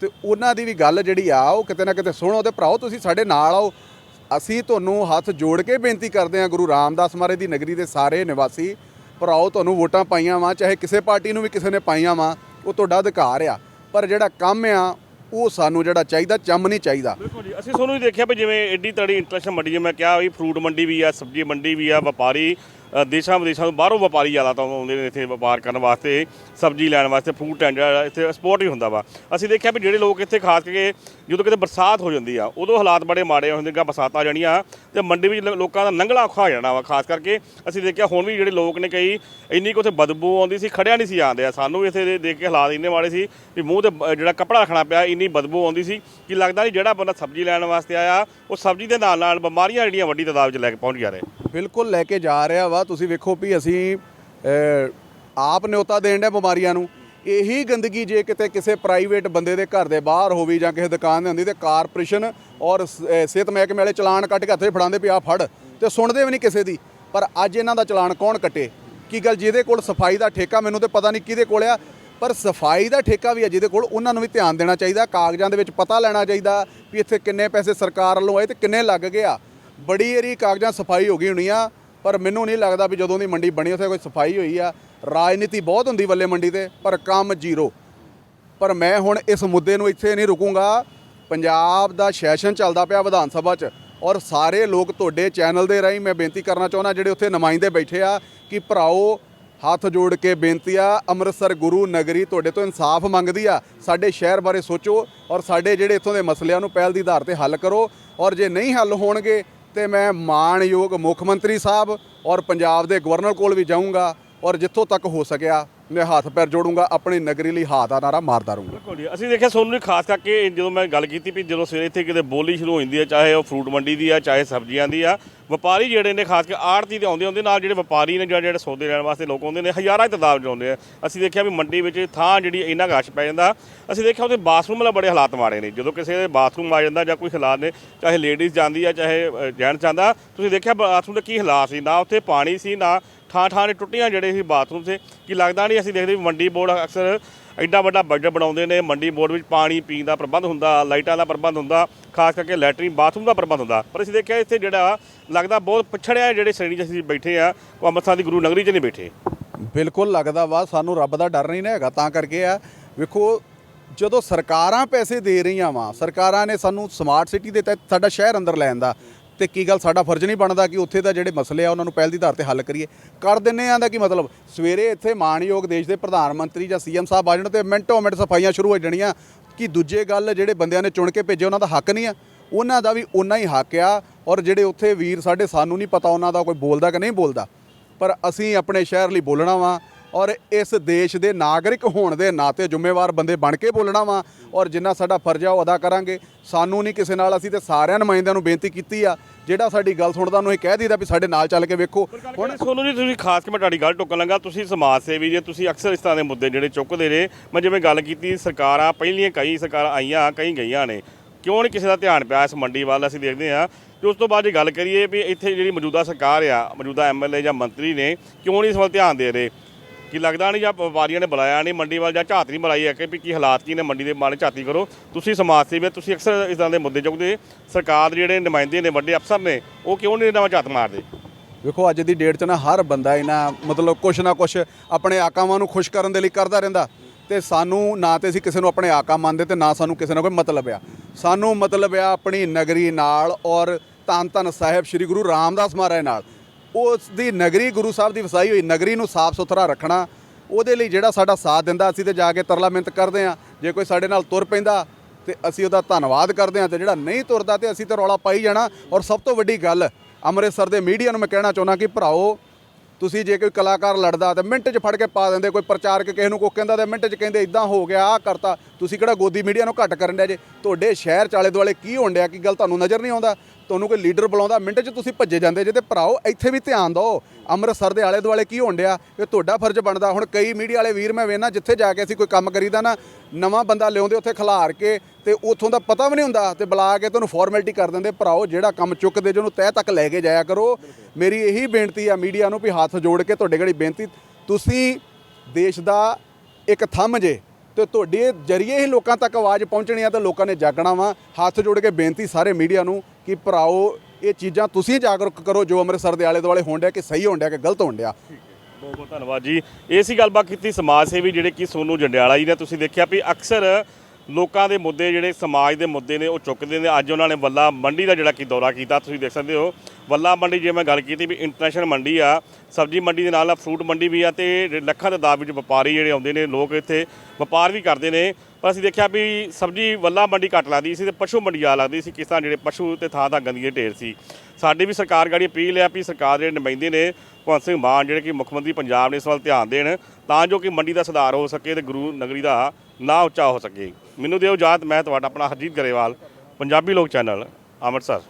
ਤੇ ਉਹਨਾਂ ਦੀ ਵੀ ਗੱਲ ਜਿਹੜੀ ਆ, ਉਹ ਕਿਤੇ ਨਾ ਕਿਤੇ ਸੁਣੋ ਤੇ ਭਰਾਓ, ਤੁਸੀਂ ਸਾਡੇ ਨਾਲ ਆਓ। ਅਸੀਂ ਤੁਹਾਨੂੰ ਹੱਥ ਜੋੜ ਕੇ ਬੇਨਤੀ ਕਰਦੇ ਹਾਂ, ਗੁਰੂ ਰਾਮਦਾਸ ਮਹਾਰਾਜ ਦੀ ਨਗਰੀ ਦੇ ਸਾਰੇ ਨਿਵਾਸੀ। ਭਰਾਓ, ਤੁਹਾਨੂੰ ਵੋਟਾਂ ਪਾਈਆਂ ਵਾ, ਚਾਹੇ ਕਿਸੇ ਪਾਰਟੀ ਨੂੰ ਵੀ ਕਿਸੇ ਨੇ ਪਾਈਆਂ ਵਾ, ਉਹ ਤੁਹਾਡਾ ਅਧਿਕਾਰ ਆ। ਪਰ ਜਿਹੜਾ ਕੰਮ ਆ, ਉਹ ਸਾਨੂੰ ਜਿਹੜਾ ਚਾਹੀਦਾ, ਚੰਮ ਨਹੀਂ ਚਾਹੀਦਾ। ਬਿਲਕੁਲ ਜੀ। ਅਸੀਂ ਤੁਹਾਨੂੰ ਵੀ ਦੇਖਿਆ ਵੀ ਜਿਵੇਂ ਐਡੀ ਤੜੀ ਇੰਟਰਨੈਸ਼ਨਲ ਮੰਡੀ ਜਿਵੇਂ ਮੈਂ ਕਿਹਾ ਵੀ ਫਰੂਟ ਮੰਡੀ ਵੀ ਆ, ਸਬਜ਼ੀ ਮੰਡੀ ਵੀ ਆ, ਵਪਾਰੀ ਦੇਸ਼ਾਂ ਵਿਦੇਸ਼ਾਂ ਤੋਂ ਬਾਹਰੋਂ ਵਪਾਰੀ ਜ਼ਿਆਦਾ ਤਾਂ ਆਉਂਦੇ ਨੇ ਇੱਥੇ ਵਪਾਰ ਕਰਨ ਵਾਸਤੇ, ਸਬਜ਼ੀ ਲੈਣ ਵਾਸਤੇ ਫੂਡ ਟੈਂਡਰ ਇੱਥੇ ਐਕਸਪੋਰਟ ਹੀ ਹੁੰਦਾ ਵਾ। ਅਸੀਂ ਦੇਖਿਆ ਵੀ ਜਿਹੜੇ ਲੋਕ ਇੱਥੇ ਖਾਸ ਕਰਕੇ ਜਦੋਂ ਕਿਤੇ ਬਰਸਾਤ ਹੋ ਜਾਂਦੀ ਆ, ਉਦੋਂ ਹਾਲਾਤ ਬੜੇ ਮਾੜੇ ਹੁੰਦੇ, ਗਾ ਬਰਸਾਤਾਂ ਜਾਣੀਆਂ, ਤੇ ਮੰਡੀ ਵਿੱਚ ਲੋਕਾਂ ਦਾ ਲੰਘਣਾ ਔਖਾ ਹੋ ਜਾਣਾ ਵਾ। ਖਾਸ ਕਰਕੇ ਅਸੀਂ ਦੇਖਿਆ ਹੁਣ ਵੀ ਜਿਹੜੇ ਲੋਕ ਨੇ ਕਈ, ਇੰਨੀ ਕੁ ਉੱਥੇ ਬਦਬੂ ਆਉਂਦੀ ਸੀ, ਖੜਿਆ ਨਹੀਂ ਸੀ ਆਉਂਦੇ ਆ। ਸਾਨੂੰ ਵੀ ਇੱਥੇ ਦੇ ਦੇਖ ਕੇ ਹਾਲਾਤ ਇੰਨੇ ਮਾੜੇ ਸੀ ਵੀ ਮੂੰਹ ਤੇ ਜਿਹੜਾ ਕੱਪੜਾ ਰੱਖਣਾ ਪਿਆ, ਇੰਨੀ ਬਦਬੂ ਆਉਂਦੀ ਸੀ ਕਿ ਲੱਗਦਾ ਨਹੀਂ ਜਿਹੜਾ ਬੰਦਾ ਸਬਜ਼ੀ ਲੈਣ ਵਾਸਤੇ ਆਇਆ, ਉਹ ਸਬਜ਼ੀ ਦੇ ਨਾਲ ਨਾਲ ਬਿਮਾਰੀਆਂ ਜਿਹੜੀਆਂ ਵੱਡੀ ਤਾਦਾਦ 'ਚ ਲੈ ਕੇ ਪਹੁੰਚ ਗਿਆ ਰਹੇ ਬਿਲਕੁਲ ਲੈ ਕੇ ਜਾ ਰਿਹਾ ਵਾ। ਤੁਸੀਂ ਵੇਖੋ ਵੀ ਅਸੀਂ ਆਪ ਨਿਉਤਾ ਦੇਣ ਦੇ ਬਿਮਾਰੀਆਂ ਨੂੰ। ਇਹੀ ਗੰਦਗੀ ਜੇ ਕਿਤੇ ਕਿਸੇ ਪ੍ਰਾਈਵੇਟ ਬੰਦੇ ਦੇ ਘਰ ਦੇ ਬਾਹਰ ਹੋਵੇ ਜਾਂ ਕਿਸੇ ਦੁਕਾਨ ਦੇ ਹੁੰਦੀ ਤੇ ਕਾਰਪੋਰੇਸ਼ਨ ਔਰ ਸਿਹਤ ਮਹਿਕਮੇ ਵਾਲੇ ਚਲਾਨ ਕੱਟ ਕੇ ਹੱਥੇ ਫੜਾਉਂਦੇ ਵੀ ਆ ਫੜ ਤੇ ਸੁਣਦੇ ਵੀ ਨਹੀਂ ਕਿਸੇ ਦੀ। ਪਰ ਅੱਜ ਇਹਨਾਂ ਦਾ ਚਲਾਨ ਕੌਣ ਕੱਟੇ? ਕੀ ਗੱਲ ਜਿਹਦੇ ਕੋਲ ਸਫ਼ਾਈ ਦਾ ਠੇਕਾ ਮੈਨੂੰ ਤੇ ਪਤਾ ਨਹੀਂ ਕਿਹਦੇ ਕੋਲ ਆ। ਪਰ ਸਫ਼ਾਈ ਦਾ ਠੇਕਾ ਵੀ ਹੈ ਜਿਹਦੇ ਕੋਲ ਉਹਨਾਂ ਨੂੰ ਵੀ ਧਿਆਨ ਦੇਣਾ ਚਾਹੀਦਾ, ਕਾਗਜ਼ਾਂ ਦੇ ਵਿੱਚ ਪਤਾ ਲੈਣਾ ਚਾਹੀਦਾ ਵੀ ਇੱਥੇ ਕਿੰਨੇ ਪੈਸੇ ਸਰਕਾਰ ਵੱਲੋਂ ਆਏ ਤੇ ਕਿੰਨੇ ਲੱਗ ਗਏ ਆ। ਬੜੀ ਏਰੀ ਕਾਗਜ਼ਾਂ ਸਫ਼ਾਈ ਹੋ ਗਈ ਹੋਣੀ ਆ। ਪਰ ਮੈਨੂੰ ਨਹੀਂ ਲੱਗਦਾ ਵੀ ਜਦੋਂ ਦੀ ਮੰਡੀ ਬਣੀ, ਉੱਥੇ ਕੋਈ ਸਫ਼ਾਈ ਹੋਈ ਆ, ਰਾਜਨੀਤੀ ਬਹੁਤ ਹੁੰਦੀ ਵੱਲੇ ਮੰਡੀ ਤੇ, ਪਰ ਕੰਮ ਜ਼ੀਰੋ। ਪਰ ਮੈਂ ਹੁਣ ਇਸ ਮੁੱਦੇ ਨੂੰ ਇੱਥੇ ਨਹੀਂ ਰੁਕੂੰਗਾ। ਪੰਜਾਬ ਦਾ ਸੈਸ਼ਨ ਚੱਲਦਾ ਪਿਆ ਵਿਧਾਨ ਸਭਾ 'ਚ, ਔਰ ਸਾਰੇ ਲੋਕ ਤੁਹਾਡੇ ਚੈਨਲ ਦੇ ਰਾਹੀਂ ਮੈਂ ਬੇਨਤੀ ਕਰਨਾ ਚਾਹੁੰਦਾ, ਜਿਹੜੇ ਉੱਥੇ ਨੁਮਾਇੰਦੇ ਬੈਠੇ ਆ, ਕਿ ਭਰਾਓ, ਹੱਥ ਜੋੜ ਕੇ ਬੇਨਤੀ ਆ, ਅੰਮ੍ਰਿਤਸਰ ਗੁਰੂ ਨਗਰੀ ਤੁਹਾਡੇ ਤੋਂ ਇਨਸਾਫ ਮੰਗਦੀ ਆ। ਸਾਡੇ ਸ਼ਹਿਰ ਬਾਰੇ ਸੋਚੋ, ਔਰ ਸਾਡੇ ਜਿਹੜੇ ਇੱਥੋਂ ਦੇ ਮਸਲਿਆਂ ਨੂੰ ਪਹਿਲ ਦੀ ਆਧਾਰ ਤੇ ਹੱਲ ਕਰੋ, ਔਰ ਜੇ ਨਹੀਂ ਹੱਲ ਹੋਣਗੇ ਤੇ ਮੈਂ ਮਾਣਯੋਗ ਮੁੱਖ ਮੰਤਰੀ ਸਾਹਿਬ ਔਰ ਪੰਜਾਬ ਦੇ ਗਵਰਨਰ ਕੋਲ ਵੀ ਜਾਊਂਗਾ ਔਰ ਜਿੱਥੋਂ ਤੱਕ ਹੋ ਸਕਿਆ ਮੈਂ ਹੱਥ ਪੈਰ ਜੋੜੂੰਗਾ, ਆਪਣੀ ਨਗਰੀ ਲਈ ਹਾਥ ਦਾ ਨਾਰਾ ਮਾਰਦਾ ਰਹੂੰਗਾ। ਬਿਲਕੁਲ ਜੀ। ਅਸੀਂ ਦੇਖਿਆ ਸੋਨੂੰ ਨੇ ਖਾਸ ਕਰਕੇ ਜਦੋਂ ਮੈਂ ਗੱਲ ਕੀਤੀ ਵੀ ਜਦੋਂ ਸਵੇਰੇ ਇੱਥੇ ਕਿਤੇ ਬੋਲੀ ਸ਼ੁਰੂ ਹੋ ਜਾਂਦੀ ਹੈ ਚਾਹੇ ਉਹ ਫਰੂਟ ਮੰਡੀ ਦੀ ਆ, ਚਾਹੇ ਸਬਜ਼ੀਆਂ ਦੀ ਆ, ਵਪਾਰੀ ਜਿਹੜੇ ਨੇ, ਖਾਸ ਕਰਕੇ ਆੜਤੀ ਤੇ ਆਉਂਦੇ ਹੁੰਦੇ ਨਾਲ ਜਿਹੜੇ ਵਪਾਰੀ ਨੇ ਜਾਂ ਜਿਹੜੇ ਸੌਦੇ ਲੈਣ ਵਾਸਤੇ ਲੋਕ ਆਉਂਦੇ ਨੇ, ਹਜ਼ਾਰਾਂ ਦੀ ਤਾਦਾਦ 'ਚ ਆਉਂਦੇ ਆ। ਅਸੀਂ ਦੇਖਿਆ ਵੀ ਮੰਡੀ ਵਿੱਚ ਥਾਂ ਜਿਹੜੀ ਇੰਨਾ ਗਸ਼ ਪੈ ਜਾਂਦਾ। ਅਸੀਂ ਦੇਖਿਆ ਉਹਦੇ ਬਾਥਰੂਮ ਵਾਲਾ ਬੜੇ ਹਾਲਾਤ ਮਾੜੇ ਨੇ। ਜਦੋਂ ਕਿਸੇ ਦੇ ਬਾਥਰੂਮ ਆ ਜਾਂਦਾ ਜਾਂ ਕੋਈ ਹਾਲਾਤ ਨੇ, ਚਾਹੇ ਲੇਡੀਜ਼ ਜਾਂਦੀ ਆ, ਚਾਹੇ ਜੈਂਟਸ ਜਾਂਦਾ, ਤੁਸੀਂ ਦੇਖਿਆ ਬਾਥਰੂਮ ਦੇ ਕੀ ਹਾਲਾਤ ਸੀ? ਨਾ ਉੱਥੇ ਪਾਣੀ ਸੀ, ਨਾ ਥਾਂ ਥਾਂ ਦੇ ਟੁੱਟੀਆਂ ਜਿਹੜੇ ਸੀ ਬਾਥਰੂਮ ਸੇ। ਕਿ ਲੱਗਦਾ ਨਹੀਂ, ਅਸੀਂ ਦੇਖਦੇ ਵੀ ਮੰਡੀ ਬੋਰਡ ਅਕਸਰ ਐਡਾ ਵੱਡਾ ਬਜਟ ਬਣਾਉਂਦੇ ਨੇ। ਮੰਡੀ ਬੋਰਡ ਵਿੱਚ ਪਾਣੀ ਪੀਣ ਦਾ ਪ੍ਰਬੰਧ ਹੁੰਦਾ, ਲਾਈਟਾਂ ਦਾ ਪ੍ਰਬੰਧ ਹੁੰਦਾ, ਖਾਸ ਕਰਕੇ ਲੈਟਰਿਨ ਬਾਥਰੂਮ ਦਾ ਪ੍ਰਬੰਧ ਹੁੰਦਾ। ਪਰ ਅਸੀਂ ਦੇਖਿਆ ਇੱਥੇ ਜਿਹੜਾ ਲੱਗਦਾ ਬਹੁਤ ਪਛੜਿਆ ਜਿਹੜੇ ਸ਼੍ਰੇਣੀ 'ਚ ਅਸੀਂ ਬੈਠੇ ਆ, ਉਹ ਅੰਮ੍ਰਿਤਸਰ ਦੀ ਗੁਰੂ ਨਗਰੀ 'ਚ ਨਹੀਂ ਬੈਠੇ। ਬਿਲਕੁਲ ਲੱਗਦਾ ਵਾ, ਸਾਨੂੰ ਰੱਬ ਦਾ ਡਰ ਨਹੀਂ ਨਾ ਹੈਗਾ, ਤਾਂ ਕਰਕੇ ਆ। ਵੇਖੋ, ਜਦੋਂ ਸਰਕਾਰਾਂ ਪੈਸੇ ਦੇ ਰਹੀਆਂ ਵਾ, ਸਰਕਾਰਾਂ ਨੇ ਸਾਨੂੰ ਸਮਾਰਟ ਸਿਟੀ ਦੇ ਤਹਿਤ ਸਾਡਾ ਸ਼ਹਿਰ ਅੰਦਰ ਲੈਣ ਦਾ ਤੇ ਕੀ ਗੱਲ ਸਾਡਾ ਫਰਜ਼ ਨਹੀਂ ਬਣਦਾ ਕਿ ਉੱਥੇ ਦਾ ਜਿਹੜੇ ਮਸਲੇ ਆ ਉਹਨਾਂ ਨੂੰ ਪਹਿਲ ਦੀ ਧਾਰ ਤੇ ਹੱਲ ਕਰੀਏ? ਕਰ ਦਿੰਨੇ ਆ ਦਾ ਕੀ ਮਤਲਬ? ਸਵੇਰੇ ਇੱਥੇ ਮਾਣਯੋਗ ਦੇਸ਼ ਦੇ ਪ੍ਰਧਾਨ ਮੰਤਰੀ ਜਾਂ ਸੀਐਮ ਸਾਹਿਬ ਆ ਜਾਣ ਤੇ ਮਿੰਟੋ ਮਿੰਟ ਸਫਾਈਆਂ ਸ਼ੁਰੂ ਹੋ ਜਾਣੀਆਂ। ਕਿ ਦੂਜੇ ਗੱਲ ਜਿਹੜੇ ਬੰਦਿਆਂ ਨੇ ਚੁਣ ਕੇ ਭੇਜੇ, ਉਹਨਾਂ ਦਾ ਹੱਕ ਨਹੀਂ ਆ? ਉਹਨਾਂ ਦਾ ਵੀ ਉਨਾ ਹੀ ਹੱਕ ਆ ਔਰ ਜਿਹੜੇ ਉੱਥੇ ਵੀਰ ਸਾਡੇ ਸਾਨੂੰ ਨਹੀਂ ਪਤਾ, ਉਹਨਾਂ ਦਾ ਕੋਈ ਬੋਲਦਾ ਕਿ ਨਹੀਂ ਬੋਲਦਾ? ਪਰ ਅਸੀਂ ਆਪਣੇ ਸ਼ਹਿਰ ਲਈ ਬੋਲਣਾ ਵਾ। ਔਰ ਇਸ ਦੇਸ਼ ਦੇ ਨਾਗਰਿਕ ਹੋਣ ਦੇ ਨਾਤੇ ਜ਼ਿੰਮੇਵਾਰ ਬੰਦੇ ਬਣ ਕੇ ਬੋਲਣਾ ਵਾ ਔਰ ਜਿੰਨਾ ਸਾਡਾ ਫਰਜ਼ ਆ ਉਹ ਅਦਾ ਕਰਾਂਗੇ। ਸਾਨੂੰ ਨਹੀਂ ਕਿਸੇ ਨਾਲ ਅਸੀਂ ਤੇ ਸਾਰਿਆਂ ਨੁਮਾਇੰਦਿਆਂ ਨੂੰ ਬੇਨਤੀ ਕੀਤੀ ਆ। ਜਿਹੜਾ ਸਾਡੀ ਗੱਲ ਸੁਣਦਾ ਉਹਨੂੰ ਇਹ ਕਹਿ ਦਈਦਾ ਵੀ ਸਾਡੇ ਨਾਲ ਚੱਲ ਕੇ ਵੇਖੋ। ਹੁਣ ਸੋਨੂੰ ਜੀ, ਤੁਸੀਂ ਖਾਸ ਕੇ ਮੈਂ ਤੁਹਾਡੀ ਗੱਲ ਟੋਕਣ ਲੱਗਾ, ਤੁਸੀਂ ਸਮਾਜ ਸੇਵੀ ਜੇ, ਤੁਸੀਂ ਅਕਸਰ ਇਸ ਤਰ੍ਹਾਂ ਦੇ ਮੁੱਦੇ ਜਿਹੜੇ ਚੁੱਕਦੇ ਰਹੇ। ਮੈਂ ਜਿਵੇਂ ਗੱਲ ਕੀਤੀ, ਸਰਕਾਰਾਂ ਪਹਿਲੀਆਂ ਕਈ ਸਰਕਾਰਾਂ ਆਈਆਂ, ਕਈ ਗਈਆਂ ਨੇ। ਕਿਉਂ ਨਹੀਂ ਕਿਸੇ ਦਾ ਧਿਆਨ ਪਿਆ ਇਸ ਮੰਡੀ ਵੱਲ? ਅਸੀਂ ਦੇਖਦੇ ਹਾਂ। ਤੇ ਉਸ ਤੋਂ ਬਾਅਦ ਜੇ ਗੱਲ ਕਰੀਏ ਵੀ ਇੱਥੇ ਜਿਹੜੀ ਮੌਜੂਦਾ ਸਰਕਾਰ ਆ, ਮੌਜੂਦਾ ਐਮਐਲਏ ਜਾਂ ਮੰਤਰੀ ਨੇ, ਕਿਉਂ ਨਹੀਂ ਇਸ ਵੱਲ ਧਿਆਨ ਦੇ ਰਹੇ? ਕੀ ਲੱਗਦਾ ਨਹੀਂ ਜਾਂ ਵਪਾਰੀਆਂ ਨੇ ਬੁਲਾਇਆ ਨਹੀਂ ਮੰਡੀ ਵੱਲ ਜਾਂ ਝਾਤ ਨਹੀਂ ਬੁਲਾਈ ਹੈ ਕਿ ਵੀ ਕੀ ਹਾਲਾਤ ਕੀ ਨੇ ਮੰਡੀ ਦੇ ਮਾਣੇ ਝਾਤੀ ਕਰੋ। ਤੁਸੀਂ ਸਮਾਜ ਸੇਵੀ ਹੋ, ਤੁਸੀਂ ਅਕਸਰ ਇਸ ਤਰ੍ਹਾਂ ਦੇ ਮੁੱਦੇ ਚੁੱਕਦੇ। ਸਰਕਾਰ ਦੇ ਜਿਹੜੇ ਨੁਮਾਇੰਦੇ ਨੇ ਵੱਡੇ ਅਫਸਰ ਨੇ ਉਹ ਕਿਉਂ ਨਹੀਂ ਨਵਾਂ ਝਾਤ ਮਾਰਦੇ? ਵੇਖੋ ਅੱਜ ਦੀ ਡੇਟ 'ਚ ਨਾ ਹਰ ਬੰਦਾ ਇਹਨਾਂ ਮਤਲਬ ਕੁਛ ਨਾ ਕੁਛ ਆਪਣੇ ਆਕਾਵਾਂ ਨੂੰ ਖੁਸ਼ ਕਰਨ ਦੇ ਲਈ ਕਰਦਾ ਰਹਿੰਦਾ। ਤੇ ਸਾਨੂੰ ਨਾ ਤੇ ਅਸੀਂ ਕਿਸੇ ਨੂੰ ਆਪਣੇ ਆਕਾ ਮੰਨਦੇ ਤੇ ਨਾ ਸਾਨੂੰ ਕਿਸੇ ਨਾਲ ਕੋਈ ਮਤਲਬ ਆ। ਸਾਨੂੰ ਮਤਲਬ ਆ ਆਪਣੀ ਨਗਰੀ ਨਾਲ ਔਰ ਧੰਨ ਧੰਨ ਸਾਹਿਬ ਸ੍ਰੀ ਗੁਰੂ ਰਾਮਦਾਸ ਮਹਾਰਾਜ ਨਾਲ। ਉਸ ਦੀ ਨਗਰੀ ਗੁਰੂ ਸਾਹਿਬ ਦੀ ਵਸਾਈ ਹੋਈ, ਨਗਰੀ ਨੂੰ ਸਾਫ਼ ਸੁਥਰਾ ਰੱਖਣਾ, ਉਹਦੇ ਲਈ ਜਿਹੜਾ ਸਾਡਾ ਸਾਥ ਦਿੰਦਾ, ਅਸੀਂ ਤੇ ਜਾ ਕੇ ਤਰਲਾ ਮਿੰਤ ਕਰਦੇ ਆ ਜੇ ਕੋਈ ਸਾਡੇ ਨਾਲ ਤੁਰ ਪੈਂਦਾ, ਤੇ ਅਸੀਂ ਉਹਦਾ ਧੰਨਵਾਦ ਕਰਦੇ ਹਾਂ, ਤੇ ਜਿਹੜਾ ਨਹੀਂ ਤੁਰਦਾ ਤੇ ਅਸੀਂ ਤੇ ਰੌਲਾ ਪਾਈ ਜਾਣਾ। ਔਰ ਸਭ ਤੋਂ ਵੱਡੀ ਗੱਲ, ਅੰਮ੍ਰਿਤਸਰ ਦੇ ਮੀਡੀਆ ਨੂੰ ਮੈਂ ਕਹਿਣਾ ਚਾਹੁੰਦਾ ਕਿ ਭਰਾਓ ਤੁਸੀਂ ਜੇ ਕੋਈ ਕਲਾਕਾਰ ਲੜਦਾ ਤੇ ਮਿੰਟ 'ਚ ਫੜ ਕੇ ਪਾ ਦਿੰਦੇ, ਕੋਈ ਪ੍ਰਚਾਰਕ ਕਿਸੇ ਨੂੰ ਕੋ ਕਹਿੰਦਾ ਤੇ ਮਿੰਟ 'ਚ ਕਹਿੰਦੇ, ਇਦਾਂ ਹੋ ਗਿਆ ਆ ਕਰਤਾ। ਤੁਸੀਂ ਕਿਹੜਾ ਗੋਦੀ ਮੀਡੀਆ ਨੂੰ ਘੱਟ ਕਰਨ ਡਿਆ ਜੇ? ਤੁਹਾਡੇ ਸ਼ਹਿਰ ਚਾਲੇ ਦੁਆਲੇ ਕੀ ਹੋਣ ਡਿਆ? ਕੀ ਗੱਲ ਤੁਹਾਨੂੰ ਨਜ਼ਰ ਨਹੀਂ ਆਉਂਦਾ? ਤੁਹਾਨੂੰ ਕੋਈ ਲੀਡਰ ਬੁਲਾਉਂਦਾ, ਮਿੰਟ 'ਚ ਤੁਸੀਂ ਭੱਜੇ ਜਾਂਦੇ ਜੇ ਤੇ ਭਰਾਓ, ਇੱਥੇ ਵੀ ਧਿਆਨ ਦਿਓ। ਅੰਮ੍ਰਿਤਸਰ ਦੇ ਆਲੇ ਦੁਆਲੇ ਕੀ ਹੋਣ ਡਿਆ? ਇਹ ਤੁਹਾਡਾ ਫਰਜ਼ ਬਣਦਾ। ਹੁਣ ਕਈ ਮੀਡੀਆ ਵਾਲੇ ਵੀਰ ਮੈਂ ਵੇਖਣਾ ਜਿੱਥੇ ਜਾ ਕੇ ਅਸੀਂ ਕੋਈ ਕੰਮ ਕਰੀਦਾ ਨਾ, ਨਵਾਂ ਬੰਦਾ ਲਿਆਉਂਦੇ, ਉੱਥੇ ਖਿਲਾਰ ਕੇ ਤੇ ਉੱਥੋਂ ਦਾ ਪਤਾ ਵੀ ਨਹੀਂ ਹੁੰਦਾ ਤੇ ਬੁਲਾ ਕੇ ਤੁਹਾਨੂੰ ਫਾਰਮੈਲਿਟੀ ਕਰ ਦਿੰਦੇ। ਭਰਾਓ, ਜਿਹੜਾ ਕੰਮ ਚੁੱਕਦੇ ਜਿਹਨੂੰ ਤਹਿ ਤੱਕ ਲੈ ਕੇ ਜਾਇਆ ਕਰੋ। ਮੇਰੀ ਇਹੀ ਬੇਨਤੀ ਆ ਮੀਡੀਆ ਨੂੰ ਵੀ ਹੱਥ ਜੋੜ ਕੇ ਤੁਹਾਡੇ ਗੜੀ ਬੇਨਤੀ, ਤੁਸੀਂ ਦੇਸ਼ ਦਾ ਇੱਕ ਥੰਮ ਜੇ ਤੇ ਤੁਹਾਡੇ ਜਰੀਏ ਹੀ ਲੋਕਾਂ ਤੱਕ ਆਵਾਜ਼ ਪਹੁੰਚਣੀ ਆ ਤੇ ਲੋਕਾਂ ਨੇ ਜਾਗਣਾ ਵਾ। ਹੱਥ ਜੋੜ ਕੇ ਬੇਨਤੀ ਸਾਰੇ ਮੀਡੀਆ ਨੂੰ ਕਿ ਭਰਾਓ, ਇਹ ਚੀਜ਼ਾਂ ਤੁਸੀਂ ਜਾਗਰੂਕ ਕਰੋ ਜੋ ਅੰਮ੍ਰਿਤਸਰ ਦੇ ਆਲੇ ਦੁਆਲੇ ਹੋਣ ਡਿਆ ਕਿ ਸਹੀ ਹੋਣ ਡਿਆ ਕਿ ਗਲਤ ਹੋਣ ਡਿਆ। ਬਹੁਤ ਬਹੁਤ ਧੰਨਵਾਦ ਜੀ। ਇਹ ਸੀ ਗੱਲਬਾਤ ਕੀਤੀ ਸਮਾਜ ਸੇਵੀ, ਜਿਹੜੇ ਕਿ ਸੋਨੂ ਜੰਡਿਆਲਾ ਜੀ ਨੇ। ਤੁਸੀਂ ਦੇਖਿਆ ਵੀ ਅਕਸਰ ਲੋਕਾਂ ਦੇ ਮੁੱਦੇ ਜਿਹੜੇ, ਸਮਾਜ ਦੇ ਮੁੱਦੇ ਨੇ, ਉਹ ਚੁੱਕਦੇ ਨੇ। ਅੱਜ ਉਹਨਾਂ ਨੇ ਵੱਲਾ ਮੰਡੀ ਦਾ ਜਿਹੜਾ ਕੀ ਦੌਰਾ ਕੀਤਾ, ਤੁਸੀਂ ਦੇਖ ਸਕਦੇ ਹੋ। ਵੱਲਾ ਮੰਡੀ ਜੇ ਮੈਂ ਗੱਲ ਕੀਤੀ ਵੀ ਇੰਟਰਨੈਸ਼ਨਲ ਮੰਡੀ ਆ, ਸਬਜ਼ੀ ਮੰਡੀ ਦੇ ਨਾਲ ਨਾਲ ਫਰੂਟ ਮੰਡੀ ਵੀ ਆ, ਤੇ ਲੱਖਾਂ ਦੇ ਦਾਬ ਵਿੱਚ ਵਪਾਰੀ ਜਿਹੜੇ ਆਉਂਦੇ ਨੇ, ਲੋਕ ਇੱਥੇ ਵਪਾਰ ਵੀ ਕਰਦੇ ਨੇ। ਪਰ ਅਸੀਂ ਦੇਖਿਆ ਵੀ ਸਬਜ਼ੀ ਵੱਲਾ ਮੰਡੀ ਘੱਟ ਲੱਗਦੀ ਸੀ ਤੇ ਪਸ਼ੂ ਮੰਡੀ ਆ ਲੱਗਦੀ ਸੀ, ਕਿਸ ਤਰ੍ਹਾਂ ਜਿਹੜੇ ਪਸ਼ੂ ਤੇ ਥਾਂ ਥਾਂ ਗੰਦਗੀ ਦੇ ਢੇਰ ਸੀ। ਸਾਡੀ ਵੀ ਸਰਕਾਰ ਗਾੜੀ ਅਪੀਲ ਹੈ ਵੀ ਸਰਕਾਰ ਦੇ ਨੁਮਾਇੰਦੇ ਨੇ, ਭਗਵੰਤ ਸਿੰਘ ਮਾਨ, ਜਿਹੜੇ ਕਿ ਮੁੱਖ ਮੰਤਰੀ ਪੰਜਾਬ ਨੇ, ਇਸ ਵੱਲ ਧਿਆਨ ਦੇਣ। ਤਾਂ ਜੋ ਕਿ ਮੰਡੀ ਦਾ ਸੁਧਾਰ ਹੋ ਸਕੇ ਤੇ ਗੁਰੂ ਨਗਰੀ ਦਾ ਨਾਂ ਉੱਚਾ ਹੋ ਸਕੇ। ਮੈਨੂੰ ਦਿਓ ਇਜਾਜ਼ਤ ਮੈਂ ਤੁਹਾਡਾ ਆਪਣਾ ਹਰਜੀਤ ਗਰੇਵਾਲ, ਪੰਜਾਬੀ ਲੋਕ ਚੈਨਲ, ਅੰਮ੍ਰਿਤਸਰ।